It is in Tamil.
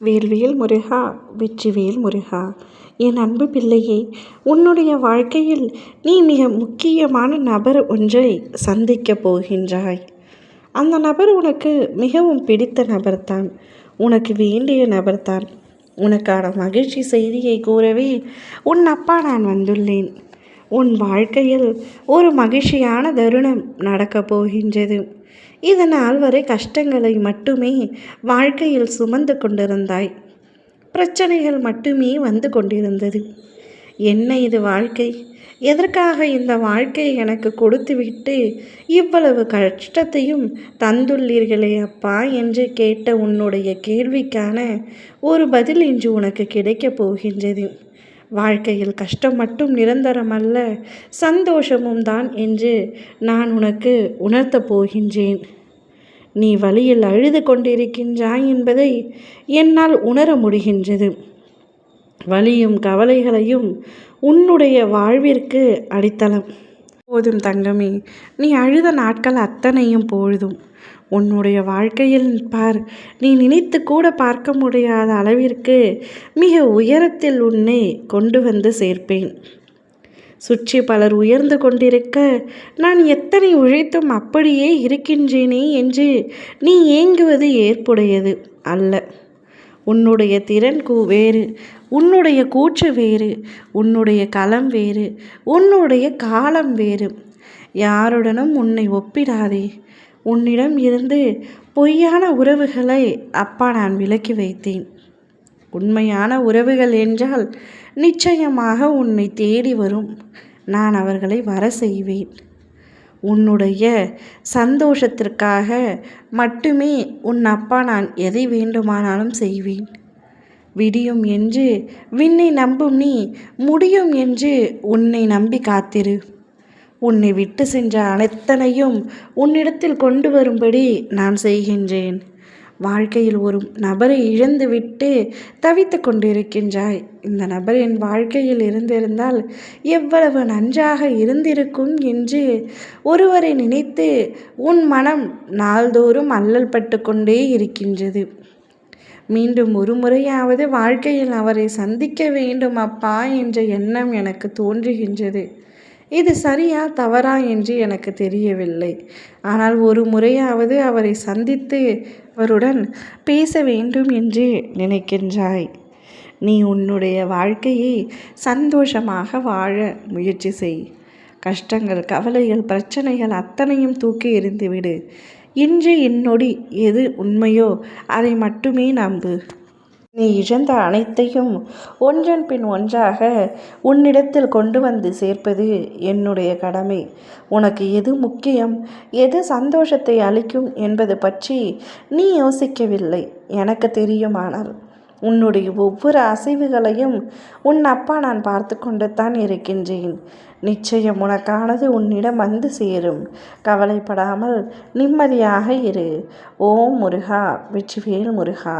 வேல்வேல் முருகா வெற்றிவேல் முருகா. என் அன்பு பிள்ளையே உன்னுடைய வாழ்க்கையில் நீ மிக முக்கியமான நபர் ஒன்றை சந்திக்கப் போகின்றாய். அந்த நபர் உனக்கு மிகவும் பிடித்த நபர்தான். உனக்கு வேண்டிய நபர்தான். உனக்கான மகிழ்ச்சி செய்தியை கூறவே உன் அப்பா நான் வந்துள்ளேன். உன் வாழ்க்கையில் ஒரு மகிழ்ச்சியான தருணம் நடக்கப் போகின்றது. இதனால் வரை கஷ்டங்களை மட்டுமே வாழ்க்கையில் சுமந்து கொண்டிருந்தாய். பிரச்சனைகள் மட்டுமே வந்து கொண்டிருந்தது. என்ன இது வாழ்க்கை? எதற்காக இந்த வாழ்க்கை எனக்கு கொடுத்துவிட்டு இவ்வளவு கஷ்டத்தையும் தந்துள்ளீர்களே அப்பா என்று கேட்ட உன்னுடைய கேள்விக்கான ஒரு பதில் இன்று உனக்கு கிடைக்கப் போகின்றது. வாழ்க்கையில் கஷ்டம் மட்டும் நிரந்தரமல்ல சந்தோஷமும் தான் என்று நான் உனக்கு உணர்த்தப் போகின்றேன். நீ வழியில் அழுது கொண்டிருக்கின்றாய் என்பதை என்னால் உணர முடிகின்றது. வலியும் கவலைகளையும் உன்னுடைய வாழ்விற்கு அடித்தளம். போதும் தங்கமே நீ அழுத நாட்கள் அத்தனையும் பொழுதும் உன்னுடைய வாழ்க்கையில் பார் நீ நினைத்து கூட பார்க்க முடியாத அளவிற்கு மிக உயரத்தில் உன்னை கொண்டு வந்து சேர்ப்பேன். சுற்றி பலர் உயர்ந்து கொண்டிருக்க நான் எத்தனை உழைத்தும் அப்படியே இருக்கின்றேனே என்று நீ ஏங்குவது ஏற்புடையது அல்ல. உன்னுடைய திறன் கூ வேறு உன்னுடைய கூற்று வேறு உன்னுடைய களம் வேறு உன்னுடைய காலம் வேறு. யாருடனும் உன்னை ஒப்பிடாதே உன்னிடம் இருந்து பொய்யான உறவுகளை அப்பா நான் விலக்கி வைத்தேன். உண்மையான உறவுகள் என்றால் நிச்சயமாக உன்னை தேடி வரும். நான் அவர்களை வர செய்வேன். உன்னுடைய சந்தோஷத்திற்காக மட்டுமே உன் அப்பா நான் எதை வேண்டுமானாலும் செய்வேன். விடியும் என்று விண்ணை நம்பும் நீ முடியும் என்று உன்னை நம்பி காத்திரு. உன்னை விட்டு சென்ற அனைத்தனையும் உன்னிடத்தில் கொண்டு வரும்படி நான் செய்கின்றேன். வாழ்க்கையில் ஒரு நபரை இழந்துவிட்டு தவித்து கொண்டிருக்கின்றாய். இந்த நபர் என் வாழ்க்கையில் இருந்திருந்தால் எவ்வளவு நன்றாக இருந்திருக்கும் என்று ஒருவரை நினைத்து உன் மனம் நாள்தோறும் அல்லல் பட்டு கொண்டே இருக்கின்றது. மீண்டும் ஒரு முறையாவது வாழ்க்கையில் அவரை சந்திக்க வேண்டும் அப்பா என்ற எண்ணம் எனக்கு தோன்றுகின்றது. இது சரியா தவறா என்று எனக்கு தெரியவில்லை. ஆனால் ஒரு முறையாவது அவரை சந்தித்து அவருடன் பேச வேண்டும் என்று நினைக்கின்றாய். நீ உன்னுடைய வாழ்க்கையை சந்தோஷமாக வாழ முயற்சி செய். கஷ்டங்கள் கவலைகள் பிரச்சனைகள் அத்தனையும் தூக்கி எறிந்துவிடு. இன்று என்னொடி எது உண்மையோ அதை மட்டுமே நம்பு. நீ இழந்த அனைத்தையும் ஒன்றன் பின் ஒன்றாக உன்னிடத்தில் கொண்டு வந்து சேர்ப்பது என்னுடைய கடமை. உனக்கு எது முக்கியம்? எது சந்தோஷத்தை அளிக்கும் என்பது பற்றி நீ யோசிக்கவில்லை எனக்கு தெரியுமானால் உன்னுடைய ஒவ்வொரு அசைவுகளையும் உன் அப்பா நான் பார்த்து கொண்டு தான் இருக்கின்றேன். நிச்சயம் உனக்கானது உன்னிடம் வந்து சேரும். கவலைப்படாமல் நிம்மதியாக இரு. ஓம் முருகா வெற்றிவேல் முருகா.